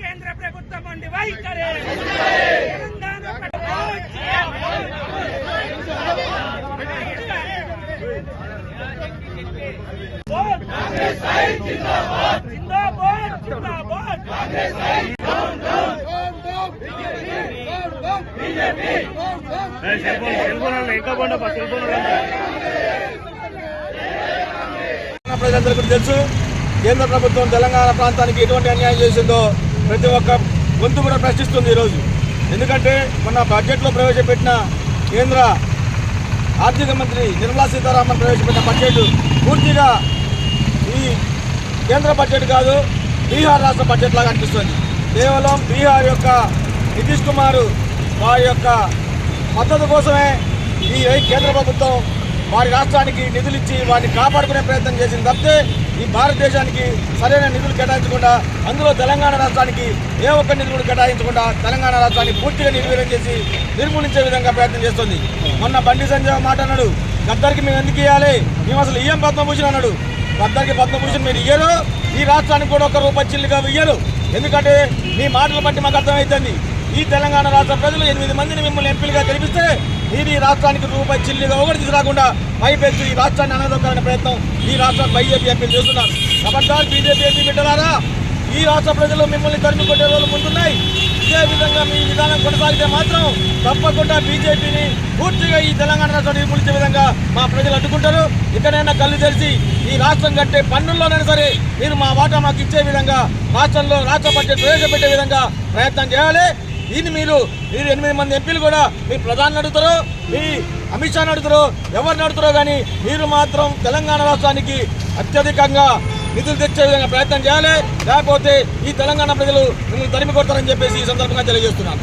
కేంద్ర ప్రభుత్వం ఉండి వైఖరి. తెలంగాణ జిందాబాద్. జిందాబాద్. తెలంగాణ ప్రజలందరికీ తెలుసు కేంద్ర ప్రభుత్వం తెలంగాణ ప్రాంతానికి ఎటువంటి అన్యాయం చేసిందో ప్రతి ఒక్క గొంతు కూడా ప్రశ్నిస్తుంది ఈరోజు. ఎందుకంటే మొన్న బడ్జెట్లో ప్రవేశపెట్టిన కేంద్ర ఆర్థిక మంత్రి నిర్మలా సీతారామన్ ప్రవేశపెట్టిన బడ్జెట్ పూర్తిగా ఈ కేంద్ర బడ్జెట్ కాదు బీహార్ రాష్ట్ర బడ్జెట్ లాగా అనిపిస్తుంది. కేవలం బీహార్ యొక్క నితీష్ కుమార్ వారి యొక్క మద్దతు కోసమే ఈ కేంద్ర ప్రభుత్వం వారి రాష్ట్రానికి నిధులు ఇచ్చి వారిని కాపాడుకునే ప్రయత్నం చేసింది తప్పితే ఈ భారతదేశానికి సరైన నిధులు కేటాయించకుండా అందులో తెలంగాణ రాష్ట్రానికి ఏ ఒక్క నిధులు కూడా కేటాయించకుండా తెలంగాణ రాష్ట్రాన్ని పూర్తిగా నిర్వీర్యం చేసి నిర్మూలించే విధంగా ప్రయత్నం చేస్తుంది. మొన్న బండి సంజయ్ మాట అన్నాడు గద్దరికి మేము ఎందుకు ఇవ్వాలి మేము అసలు ఇయ్యం పద్మభూషణ్ అన్నాడు. గద్దరికి పద్మభూషణ్ మీరు ఇయ్యరు. ఈ రాష్ట్రానికి కూడా ఒక రూపాయి చిల్లుగా ఇయ్యరు. ఎందుకంటే మీ మాటలు బట్టి మాకు అర్థమవుతుంది ఈ తెలంగాణ రాష్ట్ర ప్రజలు ఎనిమిది మందిని మిమ్మల్ని ఎంపీలుగా గెలిపిస్తే మీరు ఈ రాష్ట్రానికి రూపాయి చిల్లిగా ఒకటి తీసుకురాకుండా పైపెచ్చు ఈ రాష్ట్రాన్ని అనదొక్కాలనే ప్రయత్నం. ఈ రాష్ట్ర బైజేపీ ఎంపీలు చేస్తున్నారు. ఖబర్దార్ బీజేపీ ఎంపీ పెట్టారా ఈ రాష్ట్ర ప్రజలు మిమ్మల్ని తరిమి కొట్టే రోజులు ముందున్నాయి. ఇదే విధంగా మీ విధానం కొనసాగితే మాత్రం తప్పకుండా బీజేపీని పూర్తిగా ఈ తెలంగాణ రాష్ట్రాన్ని నిర్మూలించే విధంగా మా ప్రజలు అడ్డుకుంటారు. ఇక్కడైనా కళ్ళు తెరిచి ఈ రాష్ట్రం కట్టే పన్నుల్లోనైనా సరే మీరు మా వాటా మాకు ఇచ్చే విధంగా రాష్ట్రంలో రాష్ట్ర బడ్జెట్ ప్రవేశపెట్టే విధంగా ప్రయత్నం చేయాలి. దీన్ని మీరు మీరు ఎనిమిది మంది ఎంపీలు కూడా మీ ప్రధాని అడుగుతారు మీ అమిత్ షాని అడుగుతారు ఎవరిని అడుగుతారో కానీ మీరు మాత్రం తెలంగాణ రాష్ట్రానికి అత్యధికంగా నిధులు తెచ్చే విధంగా ప్రయత్నం చేయాలి. లేకపోతే ఈ తెలంగాణ ప్రజలు మిమ్మల్ని తరిమి కొడతారని చెప్పేసి ఈ సందర్భంగా తెలియజేస్తున్నాను.